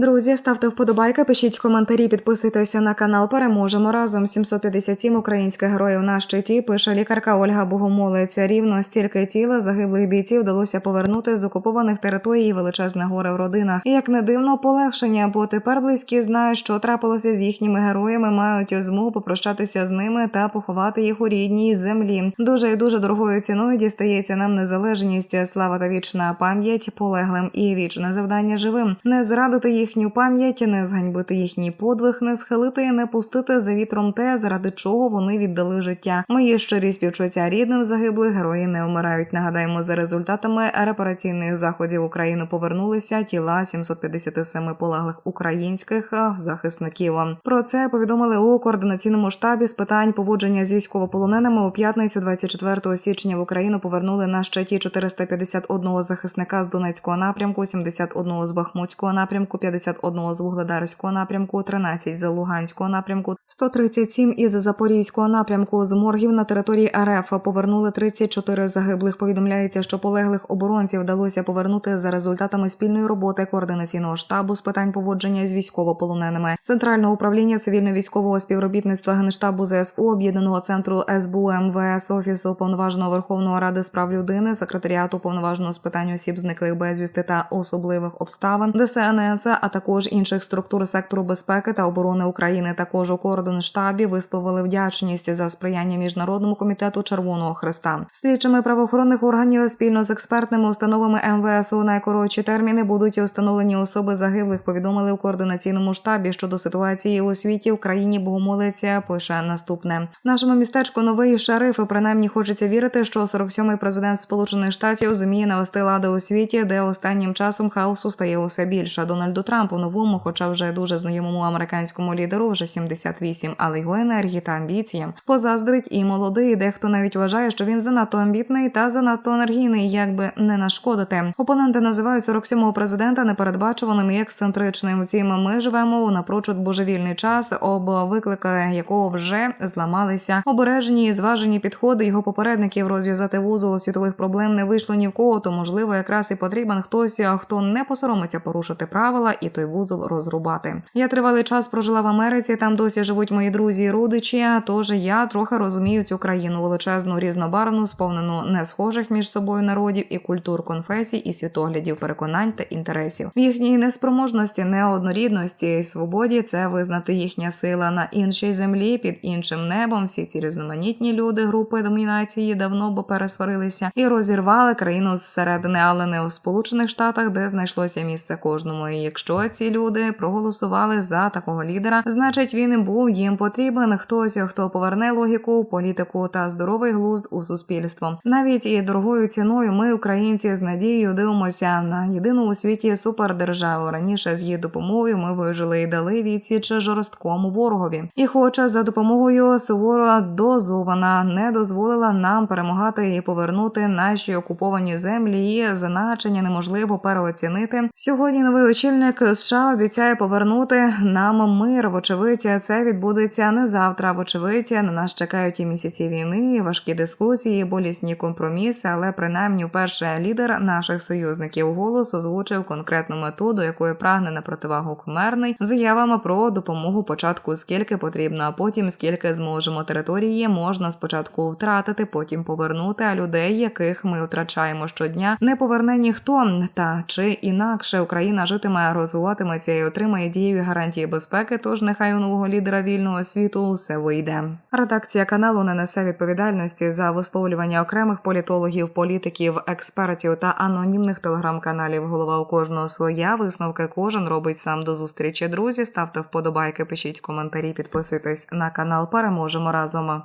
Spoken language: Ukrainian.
Друзі, ставте вподобайки, пишіть коментарі, підписуйтеся на канал. Переможемо разом. 757 українських героїв на щиті. Пише лікарка Ольга Богомолець. Рівно стільки тіла загиблих бійців вдалося повернути з окупованих територій величезне горе в родинах. І як не дивно, полегшення, бо тепер близькі знають, що трапилося з їхніми героями, мають змогу попрощатися з ними та поховати їх у рідній землі. Дуже і дуже дорогою ціною дістається нам незалежність, слава та вічна пам'ять полеглим і вічне завдання живим. Не зрадити їхню пам'ять, не зганьбити їхній подвиг, не схилити і не пустити за вітром те, заради чого вони віддали життя. Мої щирі співчуття рідним загиблих герої не вмирають. Нагадаємо, за результатами репараційних заходів Україну повернулися тіла 757 полеглих українських захисників. Про це повідомили у координаційному штабі з питань поводження з військовополоненими у п'ятницю, 24 січня в Україну повернули на щиті 451 захисника з Донецького напрямку, 71 з Бахмутського напрямку, 51 з Вугледарського напрямку, 13 з Луганського напрямку, 137 із Запорізького напрямку. З моргів на території РФ повернули 34 загиблих. Повідомляється, що полеглих оборонців вдалося повернути за результатами спільної роботи координаційного штабу з питань поводження з військовополоненими, центрального управління цивільно-військового співробітництва генштабу ЗСУ, об'єднаного центру СБУ МВС, офісу повноваженого Верховної Ради з прав людини, секретаріату повноваженого з питань осіб зниклих безвісти та особливих обставин, ДСНС, а також інших структур сектору безпеки та оборони України. Також у координштабі висловили вдячність за сприяння міжнародному комітету Червоного Хреста. Слідчими правоохоронних органів спільно з експертними установами МВС у найкоротші терміни будуть встановлені особи загиблих. Повідомили у координаційному штабі щодо ситуації у світі в країні Богомолиця. Пише наступне В нашому містечку новий шериф. Принаймні хочеться вірити, що 47-й президент Сполучених Штатів зуміє навести лади у світі, де останнім часом хаосу стає усе більше. Дональду Трампу новому, хоча вже дуже знайомому американському лідеру, вже 78, але його енергії та амбіціям позаздрить і молодий. Дехто навіть вважає, що він занадто амбітний та занадто енергійний, як би не нашкодити. Опоненти називають 47-го президента непередбачуваним і ексцентричним. Втім, ми живемо у напрочуд божевільний час, об виклики якого вже зламалися обережні і зважені підходи його попередників розв'язати вузол світових проблем не вийшло ні в кого. То можливо, якраз і потрібен хтось, хто не посоромиться порушити правила і той вузол розрубати. Я тривалий час прожила в Америці. Там досі живуть мої друзі і родичі. Тож я трохи розумію цю країну величезну, різнобарвну, сповнену не схожих між собою народів і культур, конфесій і світоглядів, переконань та інтересів. В їхній неспроможності, неоднорідності і свободі це визнати їхня сила на іншій землі під іншим небом. Всі ці різноманітні люди групи домінації давно б пересварилися і розірвали країну зсередини, але не у Сполучених Штатах, де знайшлося місце кожному. І якщо ці люди проголосували за такого лідера, значить він був їм потрібен. Хтось, хто поверне логіку, політику та здоровий глузд у суспільство. Навіть і дорогою ціною ми, українці, з надією дивимося на єдину у світі супердержаву. Раніше з її допомогою ми вижили і дали відсіч жорсткому ворогові. І, хоча за допомогою суворо дозована не дозволила нам перемагати і повернути наші окуповані землі, і значення неможливо переоцінити. Сьогодні новий очільник США обіцяє повернути нам мир. Вочевидь, це відбудеться не завтра. Вочевидь, на нас чекають і місяці війни, важкі дискусії, болісні компроміси. Але принаймні, вперше лідер наших союзників голос озвучив конкретну мету, до якої прагне на противагу Кумерний, заявами про допомогу початку скільки потрібно, а потім скільки зможемо. Території можна спочатку втратити, потім повернути. А людей, яких ми втрачаємо щодня, не поверне ніхто. Та чи інакше Україна житиме, розвиватиметься і отримає дієві гарантії безпеки. Тож нехай у нового лідера вільного світу все вийде. Редакція каналу не несе відповідальності за висловлювання окремих політологів, політиків, експертів та анонімних телеграм-каналів. Голова у кожного своя висновки кожен робить сам до зустрічі. Друзі, ставте вподобайки, пишіть коментарі, підписуйтесь на канал. Переможемо разом.